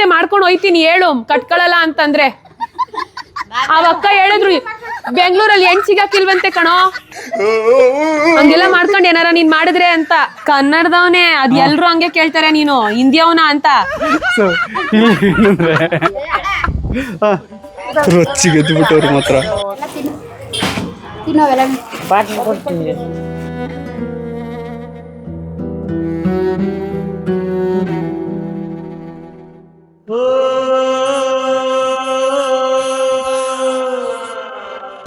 ಬೇಕಾದಂತೆ ಮಾಡ್ಕೊಂಡು ಹೋಯ್ತೀನಿ ಹೇಳು ಕಟ್ಕೊಳಲ್ಲ ಅಂತಂದ್ರೆ. ಅವ ಅಕ್ಕ ಹೇಳಿದ್ರು ಬೆಂಗಳೂರಲ್ಲಿ ಹೆಣ್ ಸಿಗಾಕಿಲ್ವಂತೆ ಕಣೋ. ಹಂಗೆಲ್ಲ ಮಾಡ್ಕೊಂಡು ಏನಾರ ನೀನ್ ಮಾಡಿದ್ರೆ ಅಂತ. ಕನ್ನಡದವನೇ ಅದ್ ಎಲ್ರು ಹಂಗೆ ಕೇಳ್ತಾರೆ ನೀನು ಹಿಂದಿಯವನ ಅಂತ. ಸೊ ಏನಂದ್ರೆ ರೊಚ್ಚಿಗೆ ಎದ್ಬಿಟ್ಟವ್ರು ಮಾತ್ರ. ಎಲ್ಲ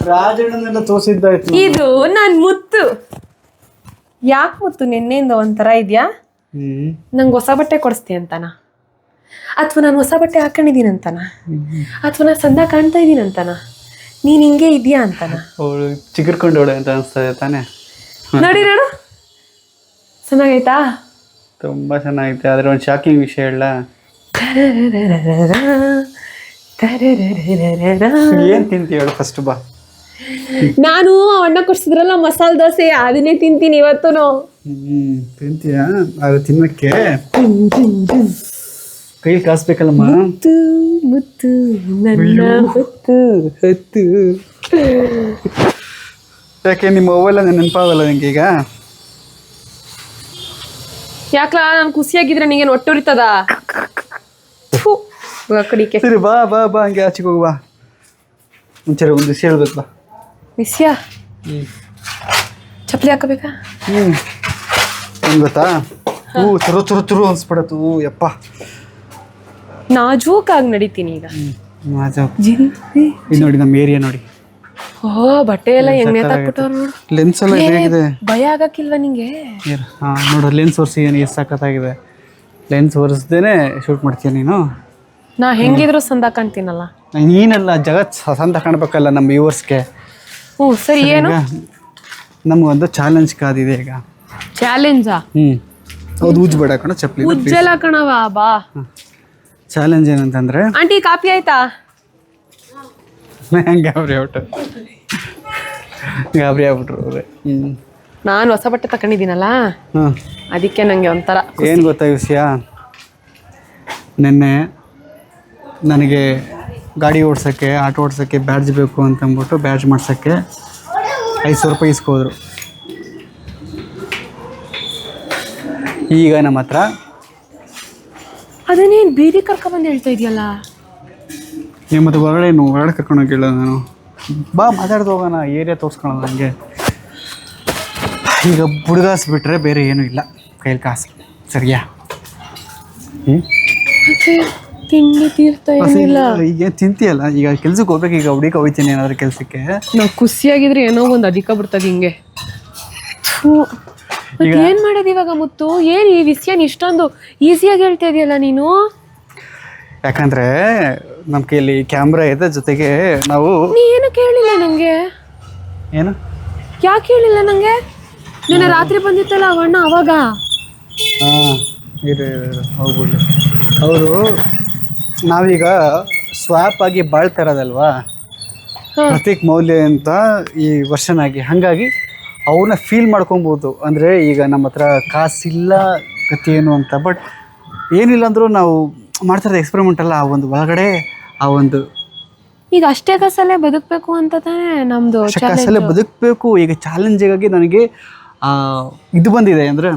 ರಾಜಣ್ಣನೆಲ್ಲ ತೋರಿಸಿದ್ದಾಯ್ತು. ಇದು ನನ್ ಮುತ್ತು. ಯಾಕೆ ಮುತ್ತು? ನಿನ್ನೆಯಿಂದ ಒಂಥರ ಇದ್ಯಾ? ಹ್ಮ್. ನಂಗೆ ಹೊಸ ಬಟ್ಟೆ ಕೊಡಿಸ್ತಿ ಅಂತಾನ? ಅಥವಾ ನಾನು ಹೊಸ ಬಟ್ಟೆ ಹಾಕೊಂಡಿದ್ದೀನಿ ಅಂತಾನ? ಅಥವಾ ನಾನು ಸಂದ ಕಾಣ್ತಾ ಇದ್ದೀನಿ ಅಂತಾನ? ನೀನ್ ಹಿಂಗೆ ಇದೆಯಾ ಅಂತಾನ? ಅವಳು ಚಿಗುರ್ಕೊಂಡವಳೆ ಅಂತ ಅನಿಸ್ತದೆ ತಾನೇ? ನೋಡಿ ನೋಡು. ಚೆನ್ನಾಗೈತಾ? ತುಂಬಾ ಚೆನ್ನಾಗೈತೆ ಆದ್ರೆ ಒಂದು ಶಾಕಿಂಗ್ ವಿಷಯ ಹೇಳ ಏನ್ ತಿಂತಿ ಹೇಳು ಫಸ್ಟ್ ಬಾ. ನಾನು ಅಣ್ಣ ಕೊಡ್ಸಿದ್ರಲ್ಲ ಮಸಾಲ ದೋಸೆ ಅದನ್ನೇ ತಿಂತೀನಿ ಇವತ್ತು ಹ್ಮ್ ತಿಂತೀಯ? ಅದು ತಿನ್ನಕ್ಕೆ? ಕೈ ಕಾಸ್ಬೇಕಲ್ಲಮ್ಮ. ಮುತ್ತು ಮುತ್ತು ನನ್ನ ಮುತ್ತು. ಹತ್ತು. ಯಾಕೆ ನಿಮ್ಮ ಮೊಬೈಲ್ ನೆನಪಾಗಲ್ಲ ನಿಂಗೆ ಈಗ? ಯಾಕ್ಲಾ ನಾನು ಖುಷಿಯಾಗಿದ್ರೆ ನಿಂಗೇನು ಒಟ್ಟುರಿತದ? ಕಡಿಕೆ ಸರಿ ಬಾ ಬಾ ಬಾ ಹಂಗೆ ಆಚೆಗೆ ಹೋಗಿ ಬಾ. ಮುಂಚೆ ಒಂದು ದಿವಸ ಹೇಳ್ಬೇಕು ಬಾ. ವಿಷಯ ಚಪ್ಪಲಿ ಹಾಕಬೇಕಾ? ಹ್ಞೂ ಏನು ಗೊತ್ತಾ? ಹೂ. ತುರು ಚುರು ಚುರು ಅನ್ಸ್ಬಿಡತ್ತು ಹೂ ಯಪ್ಪ. ನಾಜೂಕಾಗಿ ನಡೀತೀನಿ ಈಗ. ಇದು ನೋಡಿ ನಮ್ಮ ಏರಿಯಾ ನೋಡಿ. ಓ ಬಟ್ಟೆ ಎಲ್ಲ ಹೆಂಗ್ ನೇತಾಕ್ಬಿಟ್ಟವ್ರು ನೋಡು. ಲೆನ್ಸ್ ಎಲ್ಲ ಹೇಗಿದೆ ಭಯ ಆಗಕ್ಕಿಲ್ವಾ ನಿಂಗೆ? ಹಾಂ ನೋಡು ಲೆನ್ಸ್ ಒರೆಸಿ ಏನು ಎಷ್ಟು ಸಖತ್ತಾಗಿದೆ. ಲೆನ್ಸ್ ಒರೆಸ್ದೇನೆ ಶೂಟ್ ಮಾಡ್ತೀಯ ನೀನು? ನಾ ಹೆಂಗಿದ್ರು ಸಂದ ಕಾಣ್ತೀನಲ್ಲ ನೀನಲ್ಲ ಜಗತ್ ಸಂದ ಕಾಣ್ಬೇಕಲ್ಲ ನಮ್ಮ ವ್ಯೂವರ್ಸ್ಗೆ ಹ್ಞೂ ಸರಿ ಏನು? ನಮಗೊಂದು ಚಾಲೆಂಜ್ ಕಾದಿದೆ ಈಗ. ಚಾಲೆಂಜಾ ಹ್ಞೂ. ಹೌದು ಉಜ್ಬೇಡ ಕಣ ಚಪ್ಪಲಿ ಉಜ್ಜಲ ಕಣವ ಬಾ. ಚಾಲೆಂಜ್ ಏನಂತಂದ್ರೆ? ಆಂಟಿ ಕಾಪಿ ಆಯ್ತಾ? ಗಾಬರಿ ಔಟ್ ಗಾಬರಿ ಆಗ್ಬಿಟ್ರು ಅವ್ರೆ. ಹ್ಞೂ. ನಾನು ಹೊಸ ಬಟ್ಟೆ ತಕೊಂಡಿದ್ದೀನಲ್ಲ? ಹ್ಞೂ ಅದಕ್ಕೆ ನನಗೆ ಒಂಥರ ಏನು ಗೊತ್ತಾ ವಿಷಯ ನಿನ್ನೆ ನನಗೆ ಗಾಡಿ ಓಡ್ಸೋಕ್ಕೆ ಆಟೋ ಓಡ್ಸೋಕ್ಕೆ ಬ್ಯಾಡ್ಜ್ ಬೇಕು ಅಂತಂದ್ಬಿಟ್ಟು ಬ್ಯಾಡ್ಜ್ ಮಾಡ್ಸೋಕ್ಕೆ ಐದು ಸಾವಿರ ರೂಪಾಯಿ ಇಸ್ಕೋದ್ರು ಈಗ ನಮ್ಮ ಹತ್ರ ಅದನ್ನೇನು ಬೀದಿ ಕರ್ಕೊಂಬಂದು ಹೇಳ್ತಾ ಇದೆಯಲ್ಲ? ನಿಮ್ಮ ಮತ್ತೆ ಹೊರಗಡೆ ಏನು ಹೊರಗಡೆ ಕರ್ಕೊಂಡೋಗಿ ಹೇಳೋದು ನಾನು. ಬಾ ಮಾತಾಡ್ದು ಹೋಗೋಣ ಏರಿಯಾ ತೋರಿಸ್ಕೊಳ್ಳೋಣ ನನಗೆ ಈಗ ಬುಡ್ಗಾಸ್ ಬಿಟ್ಟರೆ ಬೇರೆ ಏನೂ ಇಲ್ಲ. ಕೈಲಿ ಕಾಸು. ಸರಿಯಾ? ಹ್ಞೂ ತಿಂಡಿ ತೀರ್ಥ ಏನಿಲ್ಲ. ಈಗ ತಿಂತಿಯಲ್ಲ? ಈಗ ಕೆಲ್ಸಕ್ಕೆ ಹೋಗ್ಬೇಕು ಈಗ ಹುಡುಗ ಹೋಗ್ತೀನಿ ಏನಾದ್ರು ಕೆಲಸಕ್ಕೆ? ನಾವು ಖುಷಿಯಾಗಿದ್ರೆ ಏನೋ ಒಂದು ಅಧಿಕ ಬಿಡ್ತದೆ ಹಿಂಗೆ. ಏನ್ ಮಾಡೋದು ಇವಾಗ ಮುತ್ತು? ಏನ್ ಈ ವಿಷಯ ಇಷ್ಟೊಂದು ಈಸಿಯಾಗಿ ಹೇಳ್ತಾ ಇದೆಯಲ್ಲ ನೀನು? ಯಾಕಂದ್ರೆ ನಮ್ಮ ಕೈಯಲ್ಲಿ ಕ್ಯಾಮ್ರಾ ಇದೆ ಜೊತೆಗೆ ನಾವು ನೀ ಏನು ಕೇಳಿಲ್ಲ ನಂಗೆ? ಏನು? ಯಾಕೆ ಹೇಳಿಲ್ಲ ನಂಗೆ? ನಿನ್ನೆ ರಾತ್ರಿ ಬಂದಿತ್ತಲ್ಲ ಅವಣ್ಣ ಅವಾಗ? ಹಾಂ ಇರು ಹೋಗ್ಬಿಡಿ. ಅವರು ನಾವೀಗ ಸ್ವಾಪ್ ಆಗಿ ಬಾಳ್ತಾ ಇರೋದಲ್ವಾ ಪ್ರತೀಕ್ ಮೌಲ್ಯ ಅಂತ ಈ ವರ್ಷನ್ ಆಗಿ ಹಾಗಾಗಿ ಅವನ್ನ ಫೀಲ್ ಮಾಡ್ಕೊಬೋದು. ಅಂದರೆ ಈಗ ನಮ್ಮ ಹತ್ರ ಕಾಸಿಲ್ಲ ಗತಿ ಏನು ಅಂತ. ಬಟ್ ಏನಿಲ್ಲ ಅಂದರೂ ನಾವು ಮಾಡ್ತಿರೋದು ಎಕ್ಸ್ಪೆರಿಮೆಂಟ್ ಅಲ್ಲ ಆ ಒಂದು ಒಳಗಡೆ ಆ ಒಂದು ಈಗ ಅಷ್ಟೇ ಕಾಸಲ್ಲೇ ಬದುಕಬೇಕು ಅಂತ ತಾನೇ ನಮ್ದು ಕಾಸಲ್ಲೇ ಬದುಕಬೇಕು. ಈಗ ಚಾಲೆಂಜಿಗಾಗಿ ನನಗೆ ಆ, ಇದು ಬಂದಿದೆ ಅಂದರೆ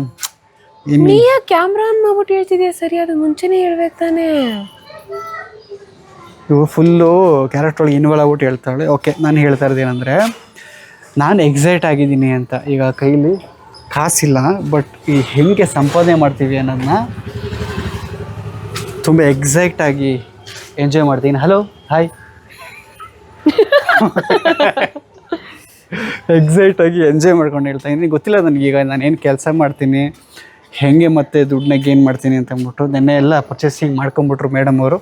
ಕ್ಯಾಮ್ರಾ ಮಾಡ್ಬಿಟ್ಟು ಹೇಳ್ತಿದ್ಯಾ? ಸರಿ ಅದು ಮುಂಚೆನೇ ಹೇಳ್ಬೇಕು ತಾನೇ. ಇವು ಫುಲ್ಲು ಕ್ಯಾರೆಕ್ಟರ್ ಒಳಗೆ ಇನ್ವಾಲ್ವ್ ಆಗ್ಬಿಟ್ಟು ಹೇಳ್ತಾಳೆ. ಓಕೆ, ನಾನು ಹೇಳ್ತಾ ಇರೋದು ಏನಂದರೆ, ನಾನು ಎಕ್ಸೈಟ್ ಆಗಿದ್ದೀನಿ ಅಂತ. ಈಗ ಕೈಲಿ ಕಾಸಿಲ್ಲ ಬಟ್ ಈ ಹೆಂಗೆ ಸಂಪಾದನೆ ಮಾಡ್ತೀವಿ ಅನ್ನೋದನ್ನ ತುಂಬ ಎಕ್ಸೈಟ್ ಆಗಿ ಎಂಜಾಯ್ ಮಾಡ್ತೀನಿ. ಹಲೋ ಹಾಯ್ ಎಕ್ಸೈಟ್ ಆಗಿ ಎಂಜಾಯ್ ಮಾಡ್ಕೊಂಡು ಹೇಳ್ತಾ ಇದ್ದೀನಿ. ಗೊತ್ತಿಲ್ಲ ನನಗೀಗ ನಾನು ಏನು ಕೆಲಸ ಮಾಡ್ತೀನಿ, ಹೆಂಗೆ ಮತ್ತೆ ದುಡ್ಡನ್ನ ಗೇನ್ ಮಾಡ್ತೀನಿ ಅಂತ ಅಂದ್ಬಿಟ್ಟು. ನೆನ್ನೆ ಎಲ್ಲ ಪರ್ಚೇಸಿಂಗ್ ಮಾಡ್ಕೊಂಬಿಟ್ರು ಮೇಡಮ್ ಅವರು.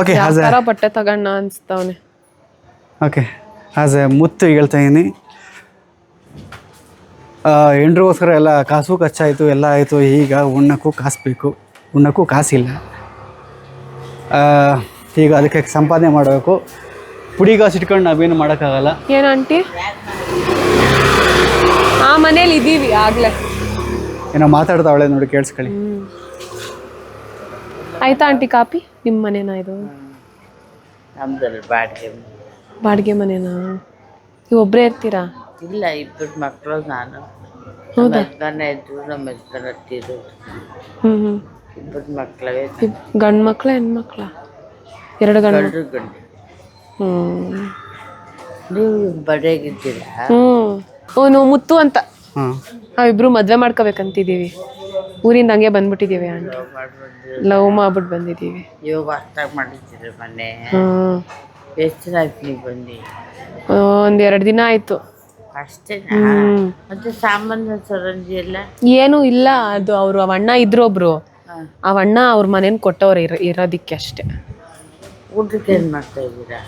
ಓಕೆ ಆಸ್ ಬಟ್ಟೆ ತಗಣ್ಣ ಅನ್ಸ್ತವನೆ. ಓಕೆ ಆಸ್ ಎ ಮುತ್ತು ಹೇಳ್ತಾ ಇದ್ದೀನಿ ಹೆಂಡ್ರಿಗೋಸ್ಕರ ಎಲ್ಲ ಕಾಸು ಖರ್ಚಾಯಿತು ಎಲ್ಲ ಆಯಿತು ಈಗ ಉಣ್ಣಕ್ಕೂ ಕಾಸು ಬೇಕು. ಉಣ್ಣಕ್ಕೂ ಕಾಸಿಲ್ಲ. ಈಗ ಅದಕ್ಕೆ ಸಂಪಾದನೆ ಮಾಡಬೇಕು. ಪುಡಿ ಕಾಸು ಇಟ್ಕೊಂಡು ನಾವೇನು ಮಾಡೋಕ್ಕಾಗಲ್ಲ. ಏನು ಆಂಟಿ? ಆ ಮನೇಲಿ ಇದ್ದೀವಿ ಆಗಲೇ. ಏನೋ ಮಾತಾಡ್ತಾವಳೆ ನೋಡಿ ಕೇಳಿಸ್ಕೊಳ್ಳಿ. ಆಯ್ತಾ ಆಂಟಿ ಕಾಪಿ? ನಿಮ್ಮ ಮನೆನಾ ಇದು? ನಮ್ದಲ್ಲಿ ಬಾಡಿಗೆ ಬಾಡಿಗೆ ಮನೆನಾ? ನೀವು ಒಬ್ಬರೇ ಇರ್ತೀರಾ? ಇಲ್ಲ ಇಬ್ಬರು ಮಕ್ಕಳು ನಾನು. ಹೌದಾ? ನನ್ನ ಇದ್ರು ನಮ್ಮ ಯಜಮಾನ ತೀರು ಹ್ಞೂ ಹ್ಞೂ ಇಬ್ಬರು ಮಕ್ಕಳವೇ ಗಂಡು ಮಕ್ಳ ಹೆಣ್ಮಕ್ಳ ಎರಡು ಗಂಡು ಗಂಡು ಗಂಡು. ಹ್ಞೂ ನೀವು ಬಡಿಯಾಗಿದ್ದೀರಾ ಹ್ಞೂ ಅವನು ಮುತ್ತು ಅಂತ. ಹಾಂ ನಾವಿಬ್ರು ಮದುವೆ ಮಾಡ್ಕೋಬೇಕಂತಿದ್ದೀವಿ. ಊರಿಂದ ಹಂಗೆ ಬಂದ್ಬಿಟ್ಟಿದ್ದೀವಿ ಆಂಟಿ. ಲವ್ ಮಾಡ್ಬಿಟ್ಟು ಬಂದಿದ್ದೀವಿ. ಯೋಗ ಅಷ್ಟಾಗಿ ಮಾಡಿದ್ದೀರಿ ಮೊನ್ನೆ. ಎಷ್ಟು ದಿನ ಆಯ್ತು ನೀವು ಬಂದು ಒಂದು ಎರಡು ದಿನ ಆಯಿತು. ಅಷ್ಟೇ ಹ್ಞೂ ಮತ್ತೆ ಸಾಮಾನ್ಯ ಸರಂಜಿ ಎಲ್ಲ? ಏನೂ ಇಲ್ಲ. ಅದು ಅವರು ಅವ ಅಣ್ಣ ಇದ್ರು ಒಬ್ರು ಹಾಂ. ಅವ ಅಣ್ಣ ಅವ್ರ ಮನೇನ ಕೊಟ್ಟವ್ರೆ ಇರ ಇರೋದಿಕ್ಕೆ ಅಷ್ಟೇ. ಊಟಕ್ಕೆ ಏನು ಮಾಡ್ತಾ ಇದ್ದೀರಾ?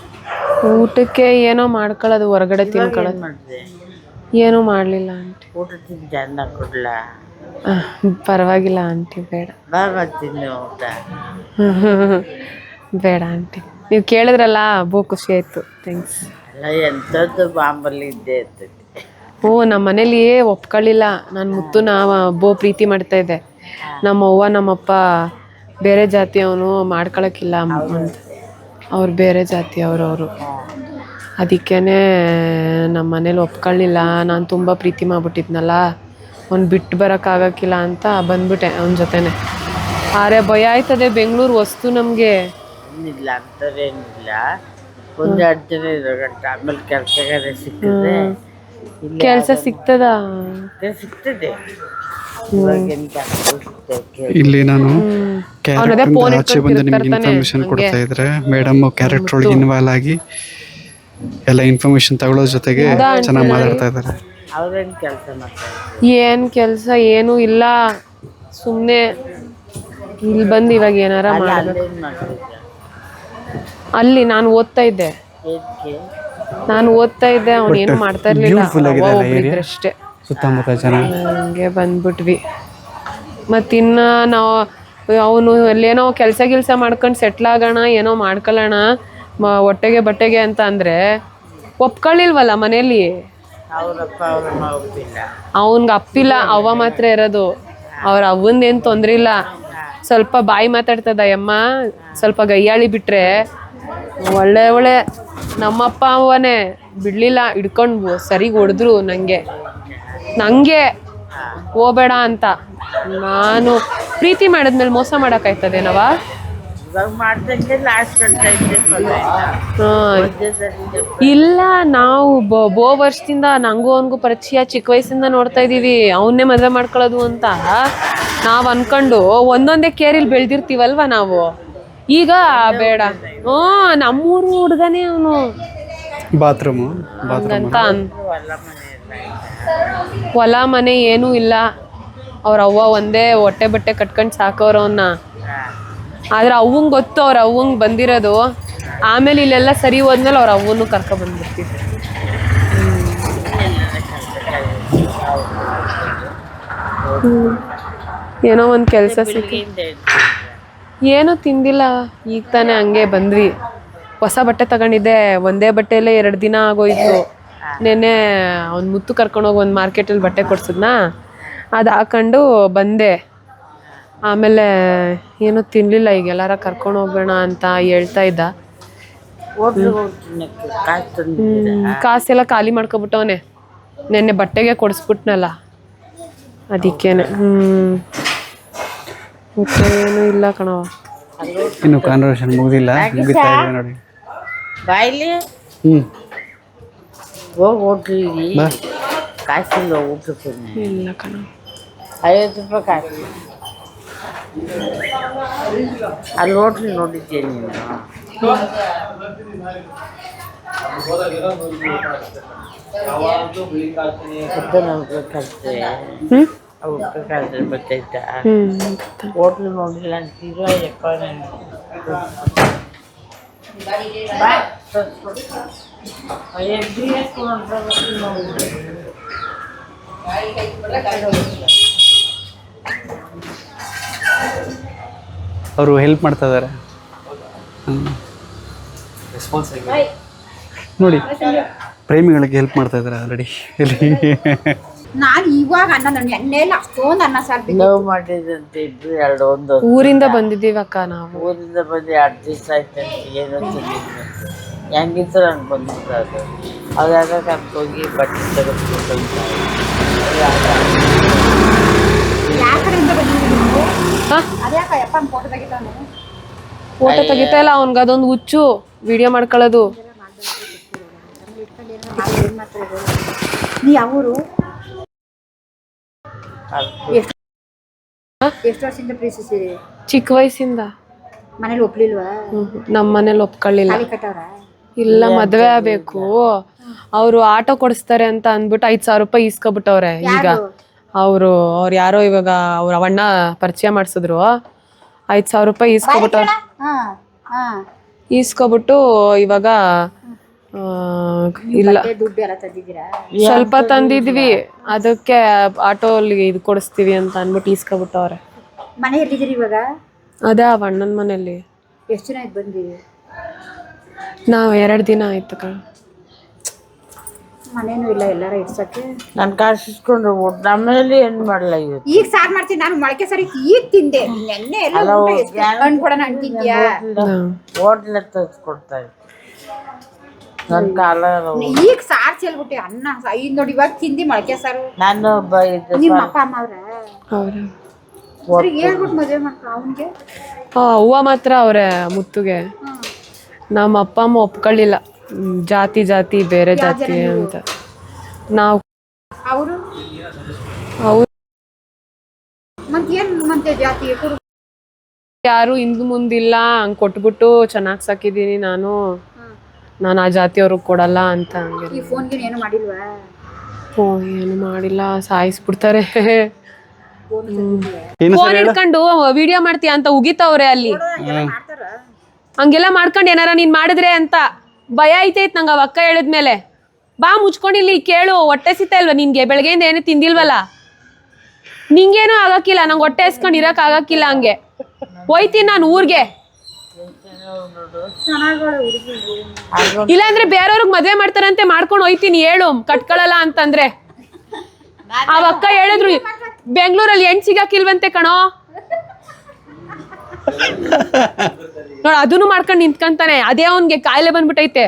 ಊಟಕ್ಕೆ ಏನೋ ಮಾಡ್ಕೊಳ್ಳೋದು ಹೊರಗಡೆ ತಿನ್ಕೊಳ್ಳೋದು ಏನು ಮಾಡಿದೆ? ಏನೂ ಮಾಡಲಿಲ್ಲ ಅಂತ ಊಟ ತಿಂದು ಅನ್ನ ಕೊಡ್ಲಾ? ಆಹ್, ಪರವಾಗಿಲ್ಲ ಆಂಟಿ ಬೇಡ. ಊಟ ಬೇಡ ಆಂಟಿ. ನೀವು ಕೇಳಿದ್ರಲ್ಲ ಬೋ ಖುಷಿ ಆಯಿತು. ಥ್ಯಾಂಕ್ಸ್ ಅಲ್ಲ ಎಂಥದ್ದು ಬಾಂಬಲ್ಲಿ ಇದ್ದೇ ಇರ್ತೈತಿ ಹ್ಞೂ ನಮ್ಮ ಮನೇಲಿ ಒಪ್ಕೊಳ್ಳಿಲ್ಲ. ನಾನು ನಾವ ಬೋ ಪ್ರೀತಿ ಮಾಡ್ತಾ ಇದ್ದೆ ನಮ್ಮ ಅವ್ವ ನಮ್ಮಪ್ಪ ಬೇರೆ ಜಾತಿಯವನು ಮಾಡ್ಕೊಳಕ್ಕಿಲ್ಲ. ಅಂತ ಅವ್ರು ಬೇರೆ ಜಾತಿ ಅವರು ಅದಕ್ಕೇನೆ ನಮ್ಮ ಮನೇಲಿ ಒಪ್ಕೊಳ್ಳಿಲ್ಲ. ನಾನು ತುಂಬ ಪ್ರೀತಿ ಮಾಡ್ಬಿಟ್ಟಿದ್ನಲ್ಲ. ಅವ್ನು ಬಿಟ್ಟು ಬರೋಕ್ಕಾಗಕ್ಕಿಲ್ಲ ಅಂತ ಬಂದ್ಬಿಟ್ಟೆ ಅವನ ಜೊತೆನೆ. ಆರೆ ಭಯ ಆಯ್ತದೆ ಬೆಂಗಳೂರು ವಸ್ತು ನಮಗೆ. ಏನಿಲ್ಲ ಒಂದು ಒಂದೆರಡು ದಿನ ಇರೋ ಗಂಟ ಆಮೇಲೆ ಕೆಲಸಗಾರ ಸಿಕ್ಕಿದ್ರೆ ಕೆಲಸ ಸಿಗ್ತದ ಇಲ್ಲಿ ನಾನು ಆಚೆ ಬಂದು ಇಟ್ಕೊಂಡ್ ನಿಮ್ಗೆ ಇನ್ಫಾರ್ಮೇಶನ್ ಕೊಡ್ತಾ ಇದ್ರೆ ಮೇಡಮ್ ಕ್ಯಾರೆಕ್ಟರ್ ಒಳಗೆ ಇನ್ವಾಲ್ವ್ ಆಗಿ ಎಲ್ಲ ಇನ್ಫಾರ್ಮೇಶನ್ ತಗೊಳ್ಳೋ ಜೊತೆಗೆ ಚೆನ್ನಾಗಿ ಮಾತಾಡ್ತಾ ಇದ್ದಾರೆ. ಅವ್ರೇನು ಕೆಲಸ ಮಾಡ್ತಾರೆ ಏನ್ ಕೆಲಸ ಏನೂ ಇಲ್ಲ. ಸುಮ್ಮನೆ ಇಲ್ಲಿ ಬಂದು ಇವಾಗ ಏನಾರ ಮಾಡ್ಬೇಕು. ಅಲ್ಲೇನು ಮಾಡ್ತಿದ್ದೆ ಅಲ್ಲಿ ನಾನು ಓದ್ತಾ ಇದ್ದೆ. ನಾನು ಓದ್ತಾ ಇದ್ದೆ ಅವ್ನು ಏನು ಮಾಡ್ತಾ ಇರ್ಲಿಲ್ಲ. beautiful ಆಗಿದೆ ಅವ್ವ ಅಲ್ಲ ಒಬ್ಳಿದ್ರು area? ಅಷ್ಟೇ ಸುತ್ತಮುತ್ತ ಜನ? ಹಂಗೆ ಬಂದ್ಬಿಟ್ವಿ. ಮತ್ತಿನ್ನ ನಾವು ಅವನು ಅಲ್ಲೇನೋ ಕೆಲಸ ಗಿಲ್ಸ ಮಾಡ್ಕೊಂಡು ಸೆಟ್ಲ್ ಆಗೋಣ ಏನೋ ಮಾಡ್ಕೊಳ್ಳೋಣ ಮ ಹೊಟ್ಟೆಗೆ ಬಟ್ಟೆಗೆ ಅಂತ ಅಂದರೆ ಒಪ್ಕೊಳ್ಳಿಲ್ವಲ್ಲ ಮನೇಲಿ? ಅವನ್ಗೆ ಅಪ್ಪಿಲ್ಲ, ಅವ್ವ ಮಾತ್ರ ಇರೋದು. ಅವ್ರ ಅವ್ವಂದೇನು ತೊಂದ್ರೆ ಇಲ್ಲ. ಸ್ವಲ್ಪ ಬಾಯಿ ಮಾತಾಡ್ತದ ಅಮ್ಮ ಸ್ವಲ್ಪ ಗೈಯಾಳಿ ಬಿಟ್ರೆ ಒಳ್ಳೆ ಒಳ್ಳೆ ನಮ್ಮಪ್ಪ ಅವನೇ ಬಿಡ್ಲಿಲ್ಲ ಹಿಡ್ಕೊಂಡು ಸರಿಗೆ ಹೊಡೆದ್ರು ನಂಗೆ. ನಂಗೆ ಹೋಗ್ಬೇಡ ಅಂತ. ನಾನು ಪ್ರೀತಿ ಮಾಡಿದ್ಮೇಲೆ ಮೋಸ ಮಾಡೋಕ್ಕಾಯ್ತದೇನವ ಇವಾಗ ಮಾಡ್ದಂಗೆ ಲಾಸ್ಟ್ ಇಲ್ಲ ನಾವು ಬ- ವರ್ಷದಿಂದ ನಂಗೂ ಅವನಿಗೂ ಪರಿಚಯ ಚಿಕ್ಕ ವಯಸ್ಸಿಂದ ನೋಡ್ತಾ ಇದೀವಿ. ಅವನ್ನೇ ಮದುವೆ ಮಾಡ್ಕೊಳ್ಳೋದು ಅಂತ. ನಾವು ಅನ್ಕೊಂಡು ಒಂದೊಂದೇ ಕೇರಿಲಿ ಬೆಳೆದಿರ್ತೀವಲ್ವ ನಾವು? ಈಗ ಬೇಡ. ಹ್ಞೂ ನಮ್ಮೂರು ಹುಡುಗನೇ ಅವನು. ಬಾತ್ರೂಮು ಹಂಗಂತ ಹೊಲ ಮನೆ ಎಲ್ಲ ಹೊಲ ಮನೆ ಏನೂ ಇಲ್ಲ. ಅವ್ರ ಅವ್ವ ಒಂದೇ ಹೊಟ್ಟೆ ಬಟ್ಟೆ ಕಟ್ಕೊಂಡು ಸಾಕೋರು ಅವನ್ನ ಆದ್ರೆ ಅವಂಗೆ ಗೊತ್ತು ಅವ್ರ ಅವಂಗೆ ಬಂದಿರೋದು. ಆಮೇಲೆ ಇಲ್ಲೆಲ್ಲ ಸರಿ ಹೋದ್ಮೇಲೆ ಅವ್ರ ಅವ್ವನು ಕರ್ಕೊ ಬಂದ್ಬಿಡ್ತೀವಿ ಏನೋ ಒಂದು ಕೆಲಸ ಸಿಕ್ಕಿ. ಏನು ಏನೂ ತಿಂದಿಲ್ಲ. ಈಗ ತಾನೆ ಹಂಗೆ ಬಂದ್ವಿ. ಹೊಸ ಬಟ್ಟೆ ತಗೊಂಡಿದ್ದೆ. ಒಂದೇ ಬಟ್ಟೆಯಲ್ಲೇ ಎರಡು ದಿನ ಆಗೋಯ್ತು. ನೆನ್ನೆ ಅವ್ನು ಮುತ್ತು ಕರ್ಕೊಂಡೋಗಿ ಒಂದು ಮಾರ್ಕೆಟಲ್ಲಿ ಬಟ್ಟೆ ಕೊಡ್ಸಿದ್ನಾ? ಅದು ಹಾಕೊಂಡು ಬಂದೆ. ಆಮೇಲೆ ಏನೂ ತಿನ್ನಲಿಲ್ಲ ಈಗ ಎಲ್ಲಾರ ಕರ್ಕೊಂಡು ಹೋಗೋಣ ಅಂತ ಹೇಳ್ತಾ ಇದ್ದ. ಕಾಸೆಲ್ಲ ಖಾಲಿ ಮಾಡ್ಕೊಬಿಟ್ಟವನೆ. ನೆನ್ನೆ ಬಟ್ಟೆಗೆ ಕೊಡಿಸ್ಬಿಟ್ನಲ್ಲ. ಅದಕ್ಕೇನೆ ಹ್ಞೂ ಏನೂ ಇಲ್ಲ ಕಣವ ಇನ್ನು ಕಾನ್ವರ್ಸೇಷನ್ ಮುಗಿದಿಲ್ಲ ಮುಗಿತಾ ಇದೆ ನೋಡಿ. ಬಾಯ್ಲಿ? ಹ್ಞೂ ಹೋಗಿ ಹೋಟ್ಲಿಗೆ ಬಾ. ಕಾಸಿಲ್ಲ ಹೋಗ್ಬೇಕು ಇಲ್ಲ ಕಣ. ಐವತ್ತು ರೂಪಾಯಿ ಕಾಸು ಅಲ್ಲಿ ಹೋಟ್ಲ್ ನೋಡಿದ್ದೆ ನೀನು ಉದ್ದ ನೋಡ್ಬೇಕಾದ್ರೆ ಹ್ಞೂ ಹೋಗ್ಬೇಕಾದ್ರೆ ಗೊತ್ತಾಯ್ತಾ ಅವರು ಹೆಲ್ಪ್ ಮಾಡ್ತಾ ಇದ್ದಾರೆ. ನೋಡಿ ಪ್ರೇಮಿಗಳಿಗೆ ಹೆಲ್ಪ್ ಮಾಡ್ತಾ ಇದ್ದಾರೆ ಆಲ್ರೆಡಿ ನಾನು ಇವಾಗ ಅನ್ನ ನಾನು ಎಣ್ಣೆಲ್ಲ ಅಷ್ಟೊಂದು ಅನ್ನ ಸಾರು ಲವ್ ಮಾಡಿದಂತ ಇಬ್ರು ಎರಡು ಒಂದು ಊರಿಂದ ಬಂದಿದ್ದೀವಿ ಅಕ್ಕ ನಾವು. ಊರಿಂದ ಬಂದು ಎರಡು ದಿವಸ ಆಯ್ತು ಏನೋ ಹೆಂಗಿತ್ತು ನಾನು ಬಂದಿದ್ದ ಅದು. ಹೋಗಿ ಕರ್ಕೋಗಿ ಬಟ್ಟೆ ತೆಗೆದ್ಬಿಟ್ಟು ಯಾವ ಕಡೆಯಿಂದ ಬಂದಿದ್ದೀವಿ ನೀವು ಹಾ ಅದ್ಯಾಕ ಯಪ್ಪ ಫೋಟೋ ತೆಗಿತಾ ಇಲ್ಲ ಅವನ್ಗ ಅದೊಂದು ಹುಚ್ಚು ವಿಡಿಯೋ ಮಾಡ್ಕೊಳ್ಳೋದು. ಎಷ್ಟು ವರ್ಷದಿಂದ ಪ್ರೀತಿಸಿರಿ ಚಿಕ್ಕ ವಯಸ್ಸಿಂದ. ಮನೇಲಿ ಒಪ್ಲಿಲ್ವಾ? ನಮ್ಮ ಮನೇಲಿ ಒಪ್ಕೊಳ್ಳಿಲ್ಲ. ಇಲ್ಲ ಮದ್ವೆ ಆಗ್ಬೇಕು. ಅವ್ರು ಆಟೋ ಕೊಡಿಸ್ತಾರೆ ಅಂತ ಅಂದ್ಬಿಟ್ಟು ಐದ್ ಸಾವಿರ ರೂಪಾಯಿ ಇಸ್ಕೊಬಿಟ್ಟವ್ರೆ ಈಗ. ಅವರು ಅವ್ರು ಯಾರೋ ಇವಾಗ ಅವ್ರ ಅವಣ್ಣ ಪರಿಚಯ ಮಾಡಿಸಿದ್ರು. ಐದ್ ಸಾವಿರ ರೂಪಾಯಿ ಈಸ್ಕೊಬಿಟ್ಟು ಈಸ್ಕೊಬಿಟ್ಟು ಇವಾಗ ಆ, ಇಲ್ಲ. ದುಡ್ಡು ಎಲ್ಲ ತಂದಿದ್ದೀರಾ? ಸ್ವಲ್ಪ ತಂದಿದ್ವಿ. ಅದಕ್ಕೆ ಆಟೋಲಿ ಇದು ಕೊಡಿಸ್ತೀವಿ ಅಂತ ಅಂದ್ಬಿಟ್ಟು ಈಸ್ಕೊಬಿಟ್ಟವ್ರೆ ಮನೆ ಎಲ್ಲಿದ್ದೀರಿ ಇವಾಗ? ಅದೇ ಅವಣ್ಣನ ಅಣ್ಣನ ಮನೇಲಿ ಎಷ್ಟು ಜನ ಬಂದಿರಿ? ನಾವು ಎರಡು ದಿನ ಆಯ್ತು ಕಣ. ಮನೇನು ಇಲ್ಲ ಎಲ್ಲಾರ ಇಡ್ಸಕ್ಕೆ ನಾನು ಕಾಸಿಸ್ಕೊಂಡು ನಮ್ಮಲ್ಲಿ ಏನ್ ಮಾಡಲ್ಲ ಇವತ್ತು? ಈಗ ಸಾರ್ ಮಾಡ್ತೀನಿ ನಾನು ಮೊಳಕೆ ಸರಿ ಈಗ ತಿಂದೆ. ನೆನ್ನೆ ಎಲ್ಲ ಊಟ ಎಷ್ಟು ಹಣ್ಣು ಕೂಡ ನಾನು ತಿಂದ್ಯಾ ಹೋಟ್ಲ ತೆಗೆದುಕೊಡ್ತಾ ಇತ್ತು ನನ್ನ ಕಾಲ ಈಗ ಸಾರ್ ಚೆಲ್ಬಿಟ್ಟೆ ಅನ್ನ ಸ- ಈಗ ನೋಡಿ ಇವಾಗ ತಿಂದಿ ಮೊಳಕೆ ಸಾರು. ನಾನು ಬ ಇದು ನಿಮ್ಮ ಅಪ್ಪ ಅಮ್ಮ ಅವ್ರ? ಹೌದಾ ಅವ್ರಿಗೆ ಹೇಳ್ಬಿಟ್ಟು ಮದುವೆ ಮಾಡ್ಕ ಅವನ್ಗೆ. ಹಾ ಹೂವ ಮಾತ್ರ ಅವ್ರೆ ಮುತ್ತುಗೆ. ನಮ್ಮ ಅಪ್ಪ ಅಮ್ಮ ಒಪ್ಕೊಳ್ಳಿಲ್ಲ ಜಾತಿ ಜಾತಿ ಬೇರೆ ಜಾತಿ ಅಂತ. ನಾವು. ಅವರು? ಅವರು. ಯಾರು ಹಿಂದ್ ಮುಂದಿಲ್ಲ. ಹಂಗ್ ಕೊಟ್ಬಿಟ್ಟು ಚೆನ್ನಾಗ್ ಸಾಕಿದೀನಿ ನಾನು. ನಾನು ಆ ಜಾತಿಯವ್ರಿಗೆ ಕೊಡಲ್ಲ ಅಂತ ಹಂಗೆ. ಫೋನ್ ಏನು ಮಾಡಿಲ್ವಾ? ಓ ಏನು ಮಾಡಿಲ್ಲ. ಸಾಯಿಸ್ಬಿಡ್ತಾರೆ. ಫೋನ್ ಹಿಡ್ಕೊಂಡು ವಿಡಿಯೋ ಮಾಡ್ತೀಯ ಅಂತ ಉಗಿತಾವ್ರೆ ಅಲ್ಲಿ. ಹಂಗೆಲ್ಲ ಮಾಡ್ಕೊಂಡು ಏನಾರ ನೀನ್ ಮಾಡಿದ್ರೆ ಅಂತ. ಭಯ ಐತೈತ್ ನಂಗೆ ಅವ ಅಕ್ಕ ಹೇಳಿದ್ಮೇಲೆ ಬಾ ಮುಚ್ಕೊಂಡಿಲ್ಲಿ ಕೇಳು, ಹೊಟ್ಟೆ ಸಿತ ಇಲ್ವಾ ನಿನ್ಗೆ? ಬೆಳಗ್ಗೆಯಿಂದ ಏನು ತಿಂದಿಲ್ವಲ್ಲ? ನಿಂಗೇನು ಆಗಕ್ಕಿಲ್ಲ, ನಂಗೆ ಹೊಟ್ಟೆ ಹಸ್ಕೊಂಡು ಇರಕ್ ಆಗಕ್ಕಿಲ್ಲ ಹಂಗೆ. ಹೋಯ್ತೀನಿ ನಾನು ಊರ್ಗೆ. ಇಲ್ಲಾಂದ್ರೆ ಬೇರೆಯವ್ರಿಗೆ ಮದ್ವೆ ಮಾಡ್ತಾರಂತೆ, ಮಾಡ್ಕೊಂಡು ಹೋಯ್ತೀನಿ, ಹೇಳು. ಕಟ್ಕೊಳಲ್ಲ ಅಂತಂದ್ರೆ. ಆ ಅಕ್ಕ ಹೇಳಿದ್ರು, ಬೆಂಗಳೂರಲ್ಲಿ ಹೆಣ್ ಸಿಗಾಕಿಲ್ವಂತೆ ಕಣೋ? ನೋಡ ಅದನ್ನು ಮಾಡ್ಕೊಂಡು ನಿಂತ್ಕೊಂತಾನೆ. ಅದೇ ಅವನ್ಗೆ ಕಾಯಿಲೆ ಬಂದ್ಬಿಟ್ಟೈತೆ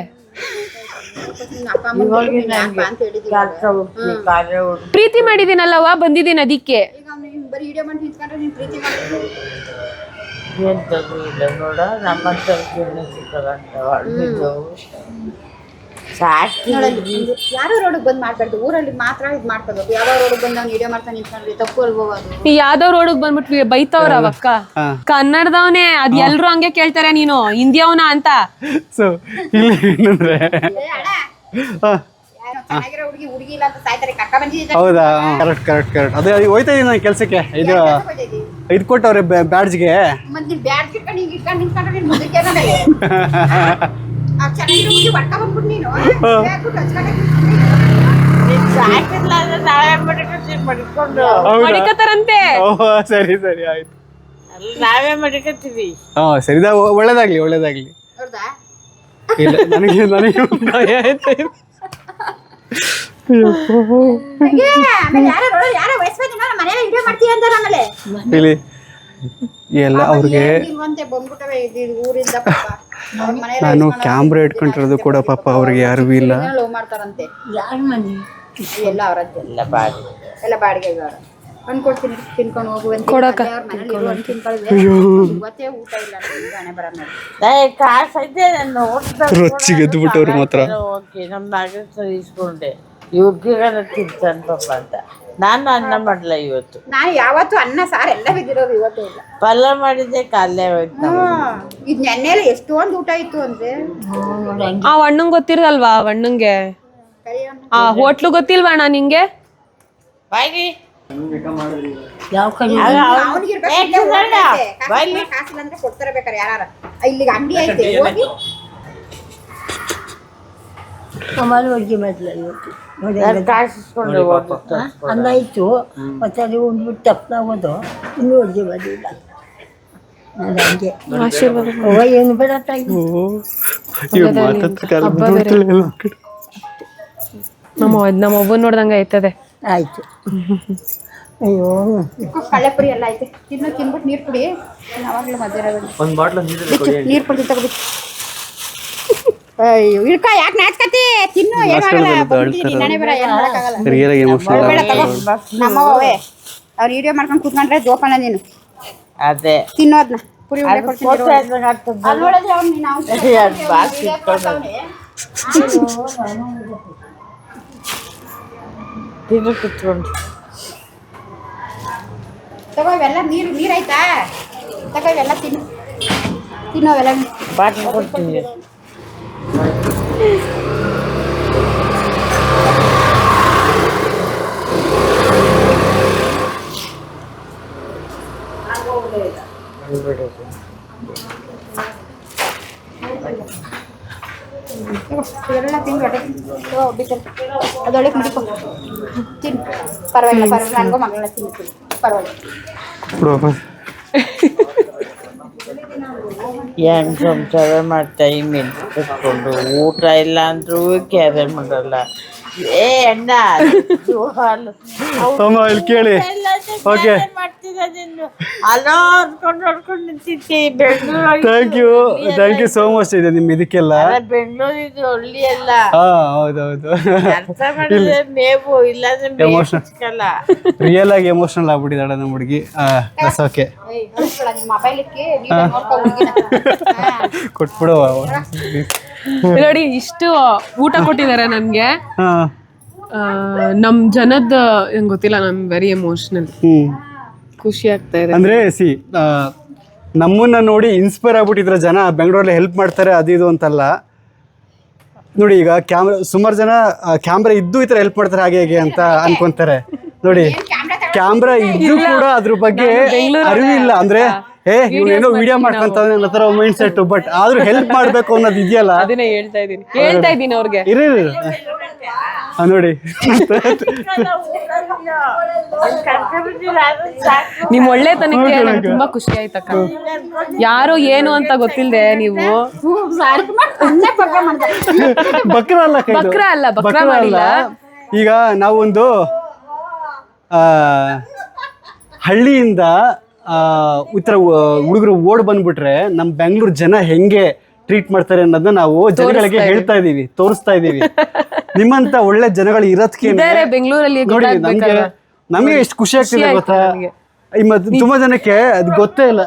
ಪ್ರೀತಿ ಮಾಡಿದೀನಲ್ಲವ ಬಂದಿದ್ದೀನಿ ಅದಕ್ಕೆ. ಇಲ್ಲ ನೋಡ ನಮ್ಮ ಸಾಕಿ. ಯಾರೋ ರೋಡಿಗೆ ಬಂದ್ ಮಾಡ್ಬಾರ್ದು. ಊರಲ್ಲಿ ಮಾತ್ರ ಇದ್ ಮಾಡ್ಕೋಬೇಕು. ಯಾವ ರೋಡಿಗೆ ಬಂದು ನಾವು ವಿಡಿಯೋ ಮಾಡ್ತಾ ನಿಂತ್ಕೊಂಡ್ರೆ ತಪ್ಪು ಅಲ್ವೋ ಅದು? ಯಾವ್ದೋ ರೋಡಿಗೆ ಬಂದ್ಬಿಟ್ವಿ ಬೈತವ್ರ ಅವಕ್ಕ. ಕನ್ನಡದವನೇ ಅದ್ ಎಲ್ರು ಹಂಗೆ ಕೇಳ್ತಾರೆ ನೀನು. ಹಿಂದಿಯವನ ಅಂತ. ಸೊ ಇಲ್ಲಿ ಏನಂದ್ರೆ? ಹಾ. ಯಾರೋ ಚೆನ್ನಾಗಿರೋ ಹುಡುಗಿ ಹುಡುಗಿ ಇಲ್ಲ ಅಂತ ಸಾಯ್ತಾರೆ. ಕಕ್ಕ ಬಂದಿದ್ದೆ ಹೌದಾ? ಕರೆಕ್ಟ್ ಕರೆಕ್ಟ್ ಕರೆಕ್ಟ್ ಅದೇ ಈಗ ಹೋಯ್ತಾ ಇದೀನಿ ನಾನು ಕೆಲಸಕ್ಕೆ. ಇದು ಇದು ಕೊಟ್ಟವ್ರೆ ಬ್ಯಾಡ್ಜ್ಗೆ. ಮತ್ತೆ ನೀನ್ ಬ್ಯಾಡ್ ಇಟ್ಕೊಂಡು ಹಿಂಗ್ ಇಟ್ಕೊಂಡು ನಿಂತ್ಕೊಂಡ್ರೆ ನೀನ್ ಮುಂದಕ್ಕೆ ಮಡಿಕತಾರಂತೆ ಸರಿ ಸರಿ ಆಯ್ತು. ನಾವೇ ಮಡಿಕತ್ತೀವಿ. ಹಾ ಸರಿ ಒಳ್ಳೇದಾಗ್ಲಿ ಒಳ್ಳೇದಾಗ್ಲಿ. ಹೌದಾ? ಇಲ್ಲ ನನಗೆ ನನಗೆ ಭಯ ಆಯ್ತು ಹಾಗೆ ಆಮೇಲೆ ಯಾರೋ ರೋಡ್ ಯಾರೋ ವಯಸ್ಸು ಮನೇಲಿ ವಿಡಿಯೋ ಮಾಡ್ತೀಯ ಅಂತಾರ ಆಮೇಲೆ. ಇಲ್ಲಿ. ಎಲ್ಲ ಅವ್ರಿಗೆ ನಾನು ಕ್ಯಾಮ್ರಾ ಇಟ್ಕೊಂಡಿರೋದು ಕೂಡ ಪಾಪ ಅವ್ರಿಗೆ ಯಾರು ಇಲ್ಲ. ಲೋ ಮಾಡ್ತಾರಂತೆ. ಎಲ್ಲ ಎಲ್ಲ ಬಾಡಿ ಎಲ್ಲ ಅನ್ಕೊಡ್ತೀನಿ ತಿನ್ಕೊಂಡು ಹೋಗುವಂತೆ ಇವತ್ತೇ ಊಟ ಇಲ್ಲ ಹಣೆ ಬರ ರೊಚ್ಚಿಗೆ ಮಾತ್ರ. ಓಕೆ ನಮ್ಮ ಇಸ್ಕೊಂಡೆ. ಇವ್ರಿಗಾರ ತಿಂತಾನೆ ಪಾಪ ಅಂತ. ನಾನು ಅನ್ನ ಮಾಡಲ್ಲ ಇವತ್ತು? ನಾನು ಯಾವತ್ತು ಅನ್ನ ಸಾರು ಎಲ್ಲ ಬಿದ್ದಿರೋದು ಇವತ್ತೇ ಇಲ್ಲ. ಪಲ್ಲ ಮಾಡಿದ್ದೆ ಕಾಲೇ ಹೋಯ್ತು ಇದು ನೆನ್ನೆಲ್ಲ ಎಷ್ಟೊಂದು ಊಟ ಇತ್ತು ಅಂದ್ರೆ? ಆ ಅಣ್ಣಂಗ್ ಗೊತ್ತಿರಲ್ವಾ ಆ ಅಣ್ಣಂಗೆ ಆ ಹೋಟ್ಲು ಗೊತ್ತಿಲ್ವಾ ಅಣ್ಣ ನಿಂಗೆ? ಬಾಯ್ಗಿ. ಯಾವ ಐತೆ. ಕಾಸಿಲ್ಲ ಕಾಸಿಲ್ಲ ಅಂದ್ರೆ ಕೊಡ್ತಾರೆ ಬೇಕಾರೆ ಯಾರ ಇಲ್ಲಿಗೆ ಅಂಗಡಿ ಐತೆ ಹೋಗಿ ನಾನು ಹೋಗಿ ಮೊದಲಲ್ಲಿ. ಅನ್ನ ಇತ್ತು ಮತ್ತೆ ಅದು ಒಂದು ತಪ್ಪನಾಗೋದು ಇನ್ನೂ ನಾನು ಹಂಗೆ. ಆಶೀರ್ವಾದ ಅವ್ವ ಏನು ಬೇಡ ಕಡೆ. ನಮ್ಮ ನಮ್ಮ ಒಬ್ಬನ್ ನೋಡ್ದಂಗೆ ಆಯ್ತದೆ. ಆಯ್ತು. ಅಯ್ಯೋ. ಕಳೆಪುರಿ ಎಲ್ಲ ಐತೆ. ತಿನ್ನು ತಿನ್ಬಿಟ್ಟು ನೀರು ಕುಡಿ. ಯಾವಾಗಲೂ ಮಧ್ಯಾಹ್ನ ಒಂದು ಬಾಟ್ಲು ನೀರು ನೀರು ಅಯ್ಯೋ ಇಳ್ಕ ಯಾಕೆ ನಾಚ್ಕತಿ ತಿನ್ನು ಏನಾಗಲ್ಲ ಬಂದ್ಬಿಟ್ಟಿದೀನಿ, ನಾನೇ ಬರ ಏನು ಮಾಡೋಕ್ಕಾಗಲ್ಲ ಎಮೋಷನಲ್ ಬೇಡ ತಗೋ. ನಮ್ಮವೇ ಅವ್ರು ವಿಡಿಯೋ ಮಾಡ್ಕೊಂಡು ಕೂತ್ಕೊಂಡ್ರೆ ಜೋಪಾನ ನೀನು. ಅದೇ. ತಿನ್ನೋದ್ನ ಪುರಿ ಉಂಡೆ ಕೊಡ್ತೀನಿ ಫೋಟೋ ಇರು. ಹಾಕ್ದಂಗ್ ಆಗ್ತದೆ. ಅಲ್ಲಿ ನೋಡಿದ್ರೆ ಅವ್ನು ನೀನು ಅವ್ನ್ ಅದ್ ಬಾಕ್ಸ್ video ಕೊಡ್ತಾವ್ನೆ. ತಿನ್ನು ಕುತ್ಕೊಂಡು. ತಗೋ ಇವೆಲ್ಲ ನೀರು ನೀರಾಯ್ತಾ ತಗೋ ಇವೆಲ್ಲ ತಿನ್ನು. ತಿನ್ನೋವೆಲ್ಲ ಬಾಟ್ಲು ಕೊಡ್ತೀನಿ. ಇವೆಲ್ಲ ತಿಂದು ಹೊಟ್ಟೆ ತಗೋ ಬಿತ್ತಲ್ ಅದೊಳಗೆ ಮುಡಿಕೊ ತಿನ್ನು ಪರವಾಗಿಲ್ಲ ಪರವಾಗಿಲ್ಲ ನನಗೂ ಮಗಳ ತಿನ್ನು ತಿನ್ನು ಪರವಾಗಿಲ್ಲ ಹೆಂಗ್ ಸಂಸಾರ ಮಾಡ್ತಾ ಈ ಮೆಣಸು ಕಟ್ಕೊಂಡು ಊಟ ಇಲ್ಲ ಅಂದ್ರೂ ಕ್ಯಾರೆ ಮಾಡಲ್ಲ. ಏ ಅಣ್ಣ ಹಾಲು. ಇಲ್ಲಿ ಕೇಳಿ. ಇಲ್ಲ ನೀನು ನಿಂತಿದ್ದೆ. Bengaluru thank you thank you so much ಇದೆ ನಿಮ್ಮ ಇದಕ್ಕೆಲ್ಲ. ಬೆಂಗಳೂರು ಇದು ಹಳ್ಳಿ ಅಲ್ಲ. ಹಾ ಹೌದೌದು. ಅರ್ಥ ಮಾಡಿದ್ರೆ ಮೇವು ಇಲ್ಲಾಂದ್ರೆ ಮೇವು Emotion. ಸಿಕ್ಕಲ್ಲ. ರಿಯಲ್ ಆಗಿ ಎಮೋಷನಲ್ ಆಗ್ಬಿಟ್ಟಿದ್ದಾಳೆ ನಮ್ಮ ಹುಡುಗಿ. That's okay. ಕೊಟ್ಬಿಡು ನೋಡಿ ಇಷ್ಟು ಊಟ ಕೊಟ್ಟಿದ್ದಾರೆ ನನ್ಗೆ ಹಾ. ಆ, ನಮ್ ಜನದ ಏನ್ ಗೊತ್ತಿಲ್ಲ ನಮ್ ವೆರಿ ಎಮೋಷನಲ್ ಹ್ಮ್. ಖುಷಿ ಆಗ್ತಾ ಇದೆ. ಅಂದ್ರೆ ಸಿ ನಮ್ಮನ್ನ ನೋಡಿ ಇನ್ಸ್ಪೈರ್ ಆಗ್ಬಿಟ್ಟಿದ್ರೆ ಜನ ಬೆಂಗಳೂರಲ್ಲಿ ಹೆಲ್ಪ್ ಮಾಡ್ತಾರೆ ಅದು ಇದು ಅಂತಲ್ಲ. ನೋಡಿ ಈಗ ಕ್ಯಾಮ್ರಾ ಸುಮಾರು ಜನ ಕ್ಯಾಮ್ರಾ ಇದ್ದು ಈ ಥರ ಹೆಲ್ಪ್ ಮಾಡ್ತಾರೆ ಹಾಗೆ ಹೇಗೆ ಅಂತ ಅನ್ಕೊಂತಾರೆ. ನೋಡಿ ಕ್ಯಾಮ್ರಾ ಇದ್ದು ಕೂಡ ಅದ್ರ ಬಗ್ಗೆ ಅರಿವಿಲ್ಲ. ಅಂದ್ರೆ ಏ ಇವನೇನೋ ವಿಡಿಯೋ ಮಾಡ್ಕೊಂತಾನೆ ನನ್ನ ಹತ್ರ ಮೈಂಡ್ ಸೆಟ್ ಬಟ್ ಆದ್ರೂ ಹೆಲ್ಪ್ ಮಾಡ್ಬೇಕು ಅನ್ನೋದು ಇದೆಯಲ್ಲ? ಅದನ್ನೇ ಹೇಳ್ತಾ ಇದೀನಿ ಹೇಳ್ತಾ ಇದ್ದೀನಿ ಅವ್ರಿಗೆ. ಇರಿ ನೋಡಿ. ನಿಮ್ ಒಳ್ಳೆತನಕ್ಕೆ ನಂಗೆ. ತುಂಬಾ ಖುಷಿ ಆಯ್ತಕ್ಕ ಯಾರು ಏನು ಅಂತ ಗೊತ್ತಿಲ್ಲದೆ ನೀವು? ಬಕ್ರ ಅಲ್ಲ. ಬಕ್ರ ಅಲ್ಲ, ಬಕ್ರ ಅಲ್ಲ. ಈಗ ನಾವೊಂದು ಆ, ಹಳ್ಳಿಯಿಂದ ಈ ಥರ ಹುಡುಗರು ಓಡ್ ಬಂದ್ಬಿಟ್ರೆ ನಮ್ಮ ಬೆಂಗಳೂರು ಜನ ಹೆಂಗೆ ಟ್ರೀಟ್ ಮಾಡ್ತಾರೆ ಅನ್ನೋದನ್ನ ನಾವು ಜನಗಳಿಗೆ ಹೇಳ್ತಾ ಇದೀವಿ ತೋರಿಸ್ತಾ ಇದೀವಿ. ನಿಮ್ಮಂತ ಒಳ್ಳೆ ಜನಗಳು ಇರೋದಕ್ಕೆ ಇದಾರೆ ಬೆಂಗಳೂರಲ್ಲಿ ನೋಡಿ ನಮ್ಗೆ ನಮಗೆ ಎಷ್ಟು ಖುಷಿ ಆಗ್ತಿದೆ ಗೊತ್ತಾ? ಈ ತುಂಬಾ ಜನಕ್ಕೆ ಅದು ಗೊತ್ತೇ ಇಲ್ಲ.